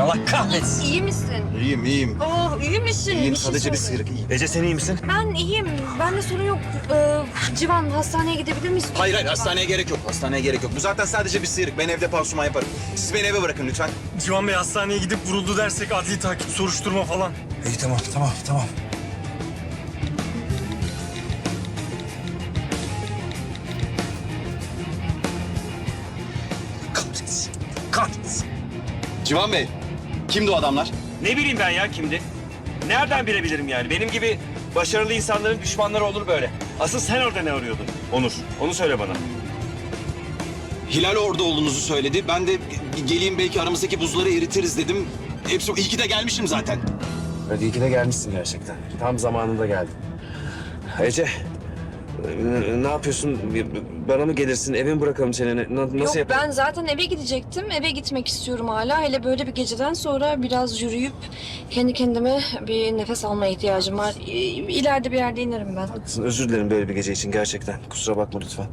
vardır Allah kahretsin. İyi misin? İyiyim iyiyim. Oh iyi misin? İyiyim şey sadece bir söyle. sıyrık iyiyim. Ece sen iyi misin? Ben iyiyim. Bende sorun yok. Ee, Civan hastaneye gidebilir miyiz? Hayır hayır hastaneye gerek yok. Hastaneye gerek yok. Bu zaten sadece bir sıyrık. Ben evde pansuman yaparım. Siz beni eve bırakın lütfen. Civan Bey hastaneye gidip vuruldu dersek adli takip soruşturma falan. İyi tamam tamam tamam. Kahretsin. Kahretsin. Civan Bey, kimdi o adamlar? Ne bileyim ben ya kimdi? Nereden bilebilirim yani? Benim gibi başarılı insanların düşmanları olur böyle. Asıl sen orada ne arıyordun? Onur, onu söyle bana. Hilal orada olduğunuzu söyledi. Ben de geleyim belki aramızdaki buzları eritiriz dedim. Hepsi iyi ki de gelmişim zaten. Hadi iyi ki de gelmişsin gerçekten. Tam zamanında geldin. Ece, n- ne yapıyorsun? Bana mı gelirsin? Eve mi bırakalım seni? Ne- Nasıl Yok yapalım? ben zaten eve gidecektim. Eve gitmek istiyorum hala. Hele böyle bir geceden sonra biraz yürüyüp kendi kendime bir nefes almaya ihtiyacım var. İ- İleride bir yerde inerim ben. Haklısın. Özür dilerim böyle bir gece için gerçekten. Kusura bakma lütfen.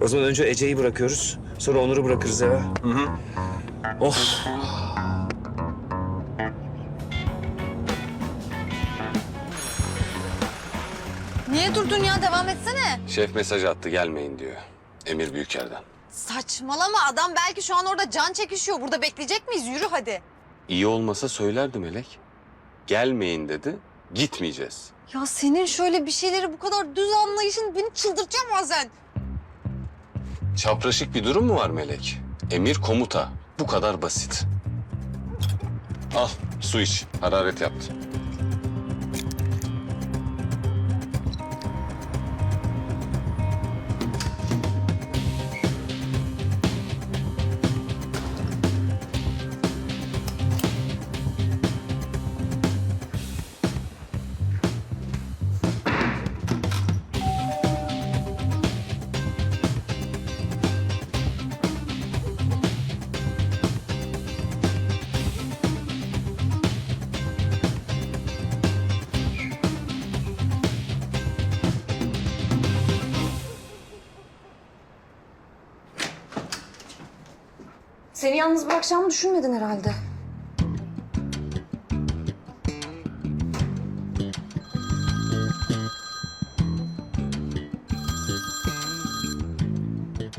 O zaman önce Ece'yi bırakıyoruz. Sonra Onur'u bırakırız eve. Hı hı. Of. Niye durdun ya? Devam etsene. Şef mesaj attı gelmeyin diyor. Emir Büyüker'den. Saçmalama adam belki şu an orada can çekişiyor. Burada bekleyecek miyiz? Yürü hadi. İyi olmasa söylerdi Melek. Gelmeyin dedi. Gitmeyeceğiz. Ya senin şöyle bir şeyleri bu kadar düz anlayışın beni çıldırtacak bazen. Çapraşık bir durum mu var Melek? Emir komuta. Bu kadar basit. Al su iç. Hararet yaptı. Seni yalnız bırakacağımı düşünmedin herhalde.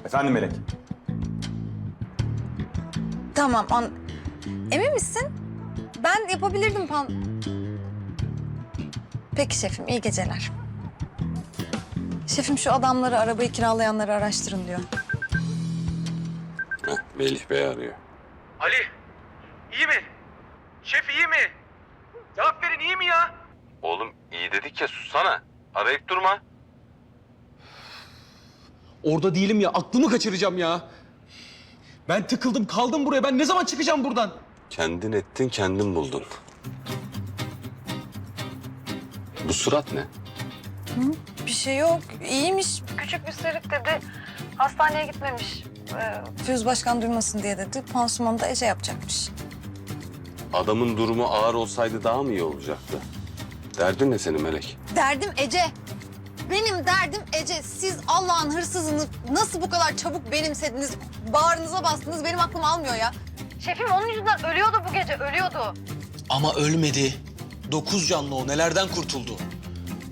Efendim Melek. Tamam an... Emin misin? Ben yapabilirdim pan... Peki şefim iyi geceler. Şefim şu adamları arabayı kiralayanları araştırın diyor. Heh, Melih Bey arıyor. Ali iyi mi? Şef iyi mi? Cevap verin iyi mi ya? Oğlum iyi dedik ya sussana. Arayıp durma. Orada değilim ya. Aklımı kaçıracağım ya. Ben tıkıldım kaldım buraya. Ben ne zaman çıkacağım buradan? Kendin ettin kendin buldun. Bu surat ne? Bir şey yok. İyiymiş. Küçük bir sıyrık dedi. Hastaneye gitmemiş. Füz Başkan duymasın diye dedi. Pansumanı da Ece yapacakmış. Adamın durumu ağır olsaydı daha mı iyi olacaktı? Derdin ne senin Melek? Derdim Ece. Benim derdim Ece. Siz Allah'ın hırsızını nasıl bu kadar çabuk benimsediniz, bağrınıza bastınız benim aklım almıyor ya. Şefim onun yüzünden ölüyordu bu gece, ölüyordu. Ama ölmedi. Dokuz canlı o. Nelerden kurtuldu?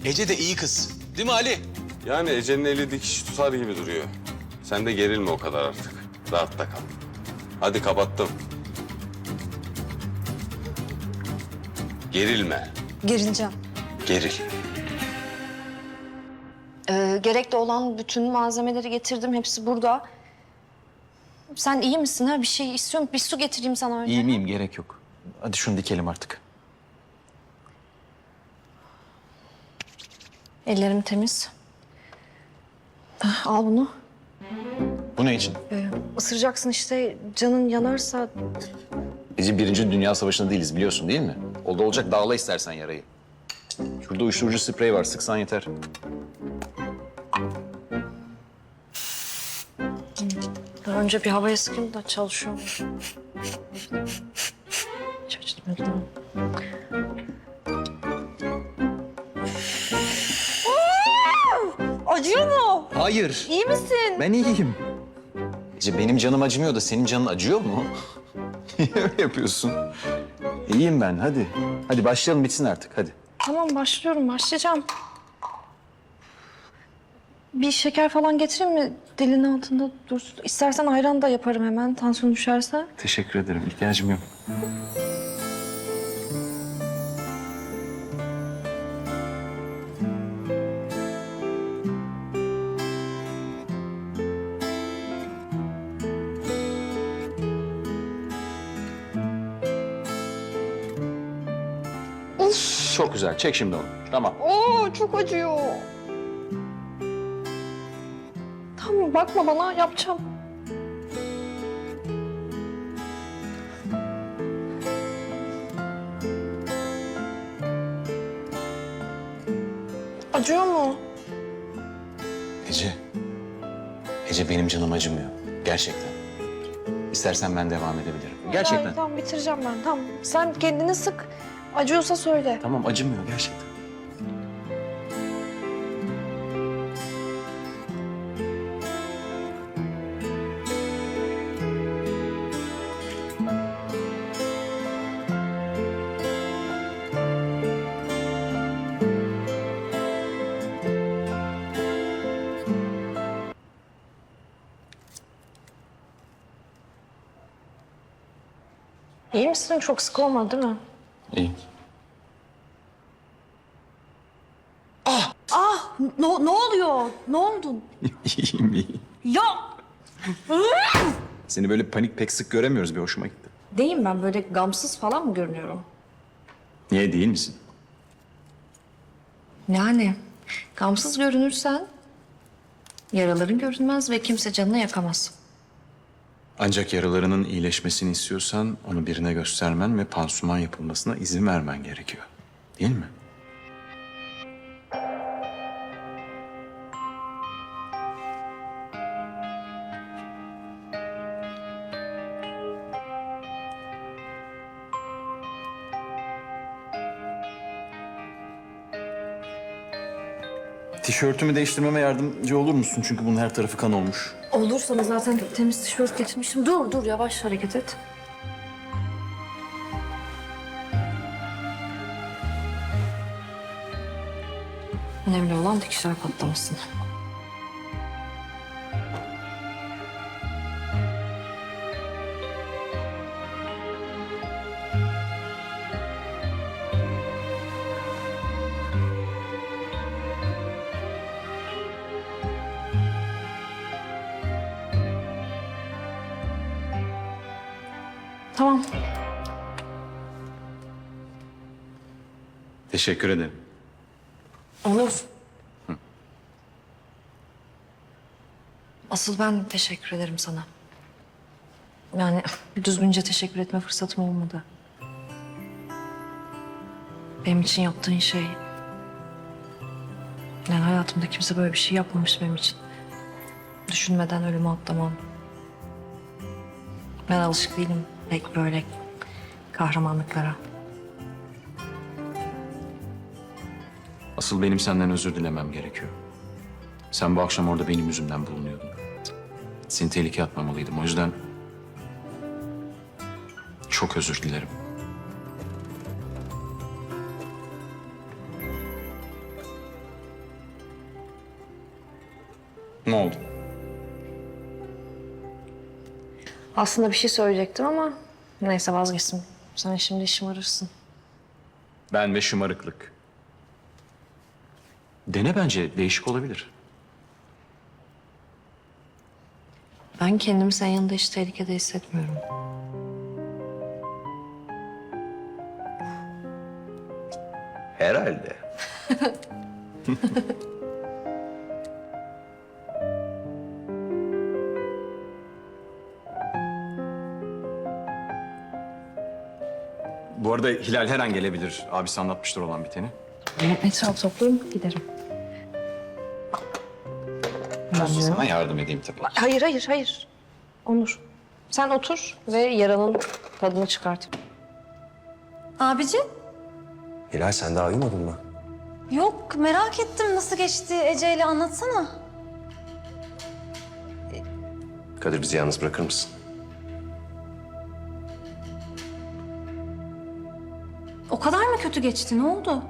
Ece de iyi kız. Değil mi Ali? Yani Ece'nin eli dikiş tutar gibi duruyor. Sen de gerilme o kadar artık. Rahatta kal. Hadi kapattım. Gerilme. Gerileceğim. Geril. Ee, gerekli olan bütün malzemeleri getirdim. Hepsi burada. Sen iyi misin ha? Bir şey istiyorum. Bir su getireyim sana önce. İyi miyim? Gerek yok. Hadi şunu dikelim artık. Ellerim temiz. Al bunu. Bu ne için? Ee, ısıracaksın işte. Canın yanarsa Biz Birinci Dünya Savaşı'nda değiliz biliyorsun değil mi? Oldu olacak dağla istersen yarayı. Şurada uyuşturucu sprey var sıksan yeter. Daha önce bir havaya sıkayım da çalışıyorum. Çalıştırmadım. Acıyor Hayır. İyi misin? Ben iyiyim. Ece benim canım acımıyor da senin canın acıyor mu? Niye öyle yapıyorsun? İyiyim ben hadi. Hadi başlayalım bitsin artık hadi. Tamam başlıyorum, başlayacağım. Bir şeker falan getireyim mi? Dilin altında dursun. İstersen ayran da yaparım hemen tansiyon düşerse. Teşekkür ederim. İhtiyacım yok. Güzel. Çek şimdi onu. Tamam. Oo çok acıyor. Tamam bakma bana yapacağım. Acıyor mu? Ece. Ece benim canım acımıyor. Gerçekten. İstersen ben devam edebilirim. Gerçekten. Tamam bitireceğim ben. Tamam. Sen kendini sık. Acıyorsa söyle. Tamam acımıyor gerçekten. İyi misin? Çok sık olmadı değil mi? İyi. Ne, ne oluyor? Ne oldun? İyiyim iyi. Ya Seni böyle panik pek sık göremiyoruz. Bir hoşuma gitti. Deyim ben böyle gamsız falan mı görünüyorum? Niye değil misin? Yani gamsız görünürsen yaraların görünmez ve kimse canını yakamaz. Ancak yaralarının iyileşmesini istiyorsan onu birine göstermen ve pansuman yapılmasına izin vermen gerekiyor. Değil mi? Tişörtümü değiştirmeme yardımcı olur musun? Çünkü bunun her tarafı kan olmuş. Olur zaten temiz tişört getirmiştim. Dur dur yavaş hareket et. Önemli olan dikişler patlamasın. Teşekkür ederim. Olur. Asıl ben teşekkür ederim sana. Yani düzgünce teşekkür etme fırsatım olmadı. Benim için yaptığın şey... Yani hayatımda kimse böyle bir şey yapmamış benim için. Düşünmeden ölüme atlamam. Ben alışık değilim pek böyle kahramanlıklara. Asıl benim senden özür dilemem gerekiyor. Sen bu akşam orada benim yüzümden bulunuyordun. Seni tehlikeye atmamalıydım. O yüzden çok özür dilerim. Ne oldu? Aslında bir şey söyleyecektim ama neyse vazgeçtim. Sen şimdi şımarırsın. Ben ve şımarıklık. Dene bence değişik olabilir. Ben kendimi senin yanında hiç tehlikede hissetmiyorum. Herhalde. Bu arada Hilal her an gelebilir. Abisi anlatmıştır olan biteni. Etraf toplarım giderim. Sana yardım edeyim tabii. Hayır hayır hayır. Onur. Sen otur ve yaranın tadını çıkart. Abicim? Hilal sen daha uyumadın mı? Yok merak ettim nasıl geçti Ece ile anlatsana. Kadir bizi yalnız bırakır mısın? O kadar mı kötü geçti? Ne oldu?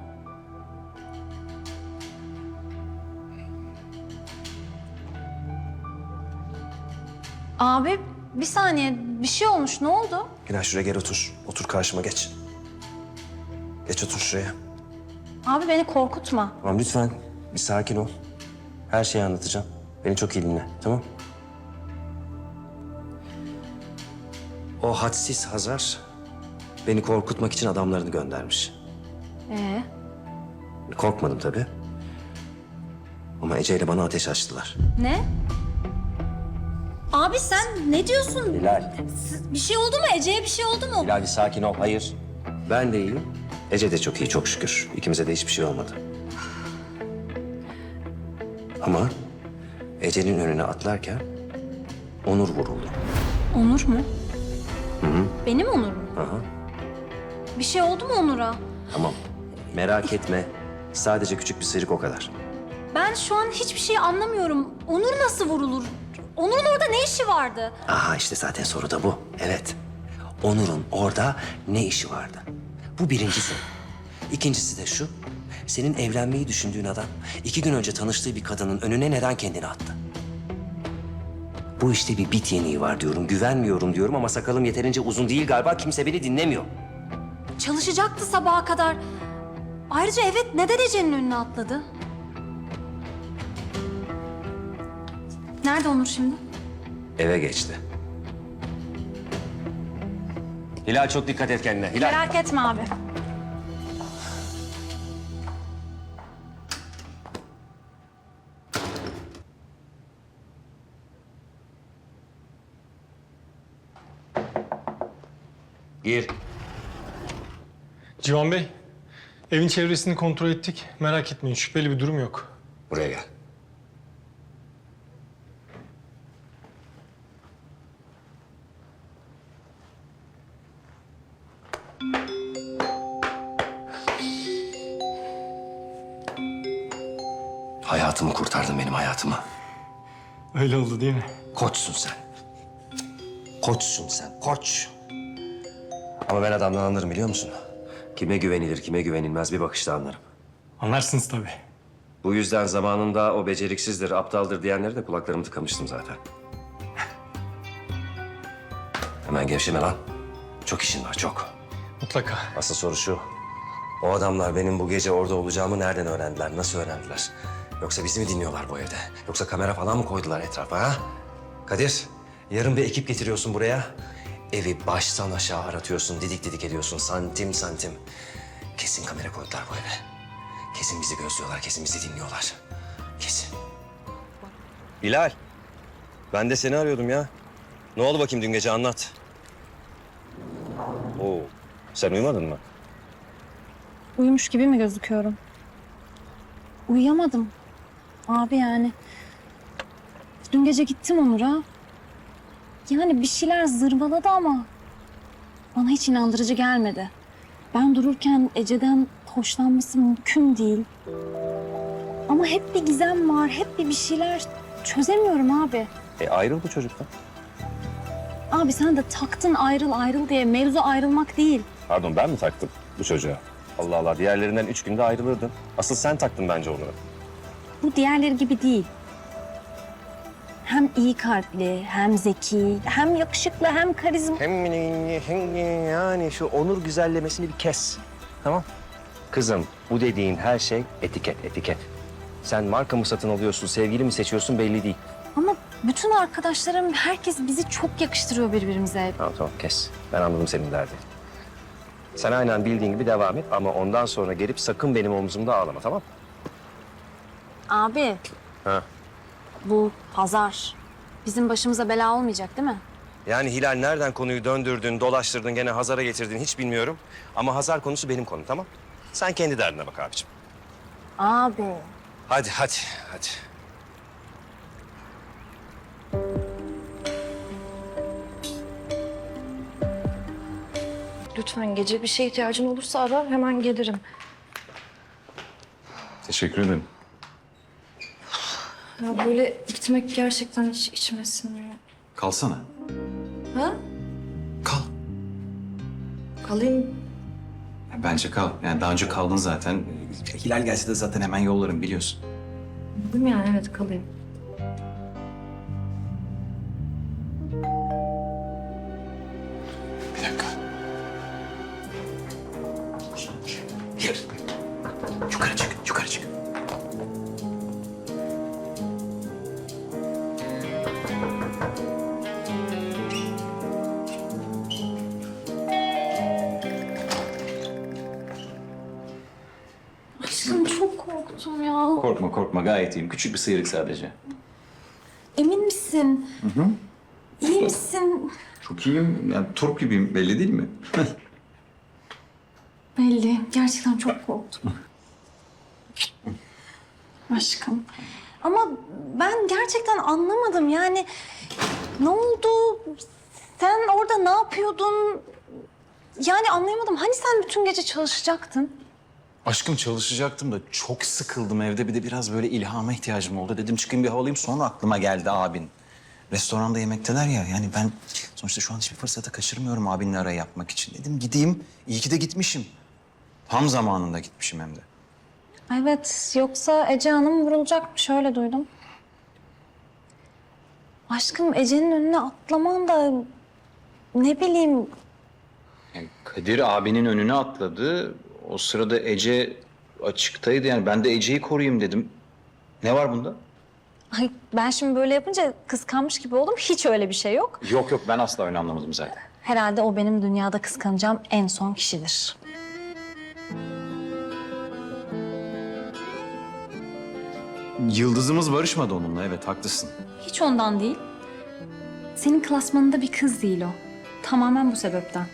Abi bir saniye bir şey olmuş ne oldu? Hilal şuraya gel otur. Otur karşıma geç. Geç otur şuraya. Abi beni korkutma. Tamam lütfen bir sakin ol. Her şeyi anlatacağım. Beni çok iyi dinle tamam O hadsiz Hazar beni korkutmak için adamlarını göndermiş. Ee? Korkmadım tabii. Ama Ece ile bana ateş açtılar. Ne? Abi sen ne diyorsun? Hilal. Bir şey oldu mu? Ece'ye bir şey oldu mu? Hilal bir sakin ol. Hayır. Ben de iyiyim. Ece de çok iyi çok şükür. İkimize de hiçbir şey olmadı. Ama Ece'nin önüne atlarken Onur vuruldu. Onur mu? Benim Onur'um. Aha. Bir şey oldu mu Onur'a? Tamam. Merak etme. Sadece küçük bir sıyrık o kadar. Ben şu an hiçbir şey anlamıyorum. Onur nasıl vurulur? Onur'un orada ne işi vardı? Aha işte zaten soru da bu. Evet. Onur'un orada ne işi vardı? Bu birincisi. İkincisi de şu. Senin evlenmeyi düşündüğün adam iki gün önce tanıştığı bir kadının önüne neden kendini attı? Bu işte bir bit yeniği var diyorum. Güvenmiyorum diyorum ama sakalım yeterince uzun değil galiba. Kimse beni dinlemiyor. Çalışacaktı sabaha kadar. Ayrıca evet neden Ece'nin önüne atladı? Nerede Onur şimdi? Eve geçti. Hilal çok dikkat et kendine. Hilal. Merak etme abi. Gir. Civan Bey, evin çevresini kontrol ettik. Merak etmeyin, şüpheli bir durum yok. Buraya gel. Hayatımı. Öyle oldu değil mi? Koçsun sen. Koçsun sen, koç. Ama ben adamdan anlarım biliyor musun? Kime güvenilir, kime güvenilmez bir bakışta anlarım. Anlarsınız tabii. Bu yüzden zamanında o beceriksizdir, aptaldır diyenleri de kulaklarımı tıkamıştım zaten. Hemen gevşeme lan. Çok işin var, çok. Mutlaka. Asıl soru şu. O adamlar benim bu gece orada olacağımı nereden öğrendiler, nasıl öğrendiler? Yoksa bizi mi dinliyorlar bu evde? Yoksa kamera falan mı koydular etrafa ha? Kadir, yarın bir ekip getiriyorsun buraya. Evi baştan aşağı aratıyorsun, didik didik ediyorsun santim santim. Kesin kamera koydular bu eve. Kesin bizi gözlüyorlar, kesin bizi dinliyorlar. Kesin. Bilal, ben de seni arıyordum ya. Ne oldu bakayım dün gece anlat. Oo, sen uyumadın mı? Uyumuş gibi mi gözüküyorum? Uyuyamadım. Abi yani. Dün gece gittim Onur'a. Yani bir şeyler zırvaladı ama bana hiç inandırıcı gelmedi. Ben dururken Ece'den hoşlanması mümkün değil. Ama hep bir gizem var, hep bir bir şeyler çözemiyorum abi. E ayrıl bu çocuktan. Abi sen de taktın ayrıl ayrıl diye mevzu ayrılmak değil. Pardon ben mi taktım bu çocuğa? Allah Allah diğerlerinden üç günde ayrılırdın. Asıl sen taktın bence onu. Bu diğerleri gibi değil. Hem iyi kalpli, hem zeki, hem yakışıklı, hem karizma. Hem hem yani şu onur güzellemesini bir kes. Tamam. Kızım bu dediğin her şey etiket etiket. Sen marka mı satın alıyorsun, sevgili mi seçiyorsun belli değil. Ama bütün arkadaşlarım, herkes bizi çok yakıştırıyor birbirimize. Tamam tamam kes. Ben anladım senin derdini. Sen aynen bildiğin gibi devam et ama ondan sonra gelip sakın benim omzumda ağlama tamam mı? Abi. Ha. Bu pazar. Bizim başımıza bela olmayacak değil mi? Yani Hilal nereden konuyu döndürdün, dolaştırdın, gene Hazar'a getirdin hiç bilmiyorum. Ama Hazar konusu benim konum tamam? Sen kendi derdine bak abiciğim. Abi. Hadi hadi hadi. Lütfen gece bir şeye ihtiyacın olursa ara hemen gelirim. Teşekkür ederim. Ya böyle gitmek gerçekten hiç içime sinmiyor. Kalsana. Ha? Kal. Kalayım. Bence kal. Yani daha önce kaldın zaten. Hilal gelse de zaten hemen yollarım biliyorsun. Değil mi yani? Evet kalayım. Korktum ya. Korkma korkma gayet iyiyim. Küçük bir sıyrık sadece. Emin misin? Hı hı. İyi misin? Çok iyiyim. Yani turp gibiyim belli değil mi? Belli. Gerçekten çok korktum. Aşkım. Ama ben gerçekten anlamadım. Yani ne oldu? Sen orada ne yapıyordun? Yani anlayamadım. Hani sen bütün gece çalışacaktın? Aşkım çalışacaktım da çok sıkıldım evde. Bir de biraz böyle ilhama ihtiyacım oldu. Dedim çıkayım bir havalayayım. Sonra aklıma geldi abin. Restoranda yemekteler ya. Yani ben sonuçta şu an hiçbir fırsatı kaçırmıyorum abinle arayı yapmak için. Dedim gideyim. İyi ki de gitmişim. Tam zamanında gitmişim hem de. Evet. Yoksa Ece Hanım vurulacakmış. Öyle duydum. Aşkım Ece'nin önüne atlaman da ne bileyim Yani Kadir abinin önüne atladı. O sırada Ece açıktaydı. Yani ben de Ece'yi koruyayım dedim. Ne var bunda? Ay ben şimdi böyle yapınca kıskanmış gibi oldum. Hiç öyle bir şey yok. Yok yok ben asla öyle anlamadım zaten. Herhalde o benim dünyada kıskanacağım en son kişidir. Yıldızımız barışmadı onunla evet haklısın. Hiç ondan değil. Senin klasmanında bir kız değil o. Tamamen bu sebepten.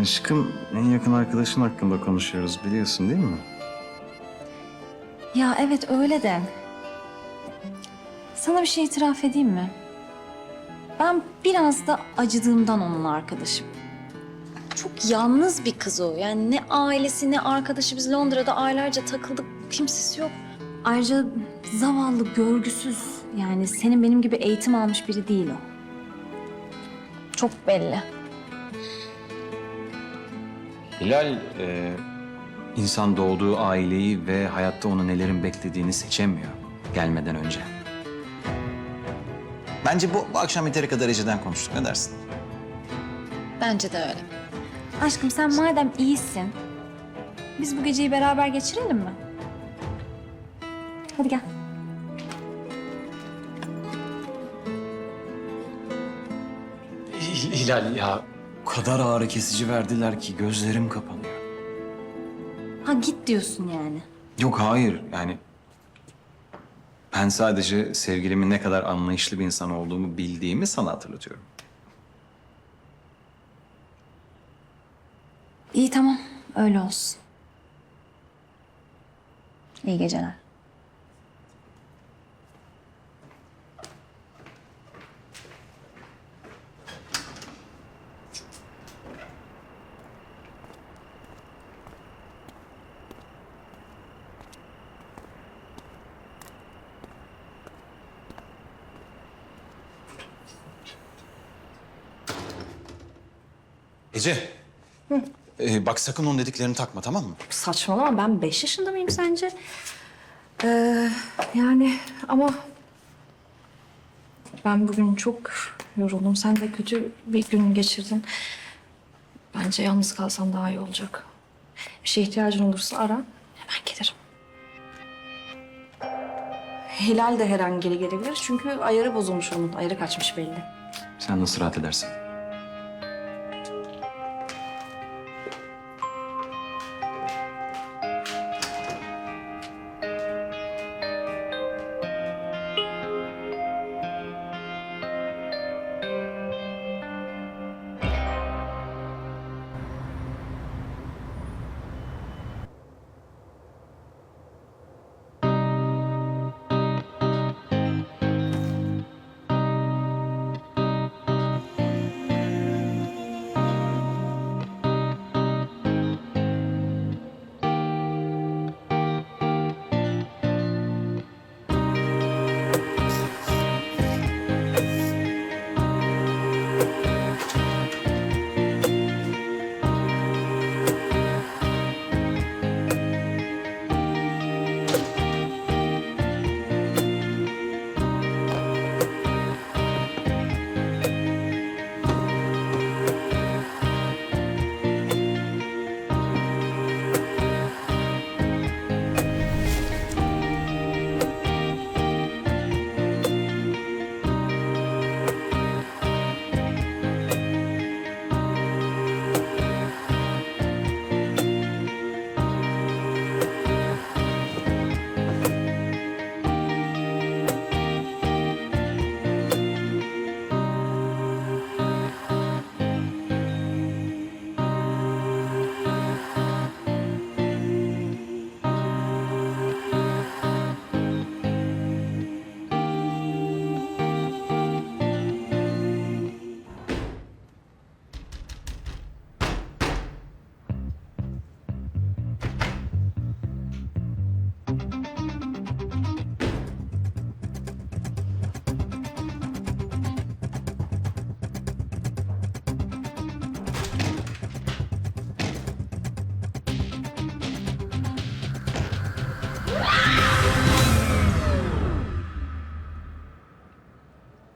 Aşkım en yakın arkadaşın hakkında konuşuyoruz biliyorsun değil mi? Ya evet öyle de. Sana bir şey itiraf edeyim mi? Ben biraz da acıdığımdan onunla arkadaşım. Çok yalnız bir kız o. Yani ne ailesi ne arkadaşı. Biz Londra'da aylarca takıldık. Kimsesi yok. Ayrıca zavallı, görgüsüz. Yani senin benim gibi eğitim almış biri değil o. Çok belli. Hilal e, insan doğduğu aileyi ve hayatta onu nelerin beklediğini seçemiyor gelmeden önce. Bence bu, bu akşam yeteri kadar Ece'den konuştuk. Ne dersin? Bence de öyle. Aşkım sen madem iyisin, biz bu geceyi beraber geçirelim mi? Hadi gel. Hilal ya kadar ağrı kesici verdiler ki gözlerim kapanıyor. Ha git diyorsun yani. Yok hayır yani ben sadece sevgilimin ne kadar anlayışlı bir insan olduğumu bildiğimi sana hatırlatıyorum. İyi tamam, öyle olsun. İyi geceler. Ece. Ee, bak sakın onun dediklerini takma tamam mı? Saçmalama ben beş yaşında mıyım sence? Ee, yani ama ben bugün çok yoruldum. Sen de kötü bir gün geçirdin. Bence yalnız kalsan daha iyi olacak. Bir şeye ihtiyacın olursa ara. Hemen gelirim. Hilal de her an geri gelebilir. Çünkü ayarı bozulmuş onun. Ayarı kaçmış belli. Sen nasıl rahat edersin?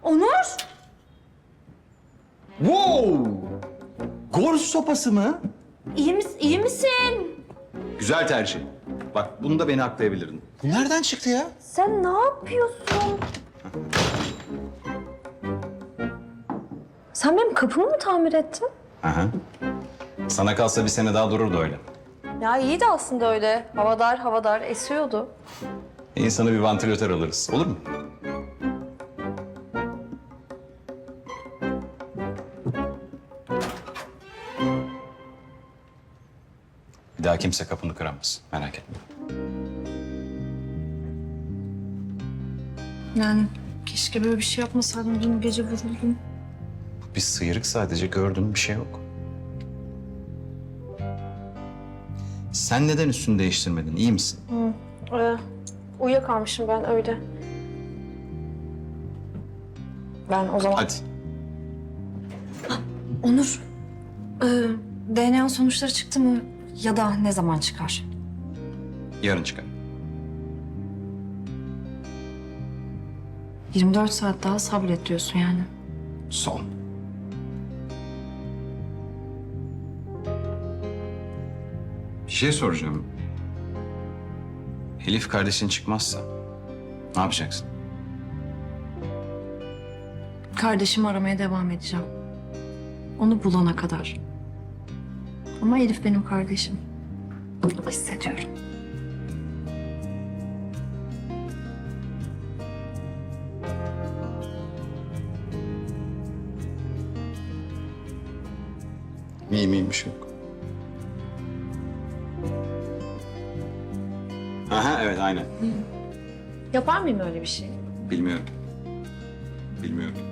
Onur! Wow! Gor sopası mı? İyi, mis iyi misin? Güzel tercih. Bak bunu da beni haklayabilirdin. Bu nereden çıktı ya? Sen ne yapıyorsun? Sen benim kapımı mı tamir ettin? Aha. Sana kalsa bir sene daha dururdu öyle. Ya iyiydi aslında öyle. Havadar havadar esiyordu. İnsanı bir vantilatör alırız. Olur mu? Kimse kapını kıramaz. Merak etme. Yani keşke böyle bir şey yapmasaydım. Dün gece vuruldum. Bir sıyrık sadece gördüğün bir şey yok. Sen neden üstünü değiştirmedin? İyi misin? Ee, uyuyakalmışım ben öyle. Ben o zaman... Hadi. Onur, e, DNA sonuçları çıktı mı? Ya da ne zaman çıkar? Yarın çıkar. 24 saat daha sabret diyorsun yani. Son. Bir şey soracağım. Elif kardeşin çıkmazsa ne yapacaksın? Kardeşimi aramaya devam edeceğim. Onu bulana kadar. Ama Elif benim kardeşim. Hissediyorum. İyi şey yok. Aha evet aynen. Yapar mıyım öyle bir şey? Bilmiyorum. Bilmiyorum.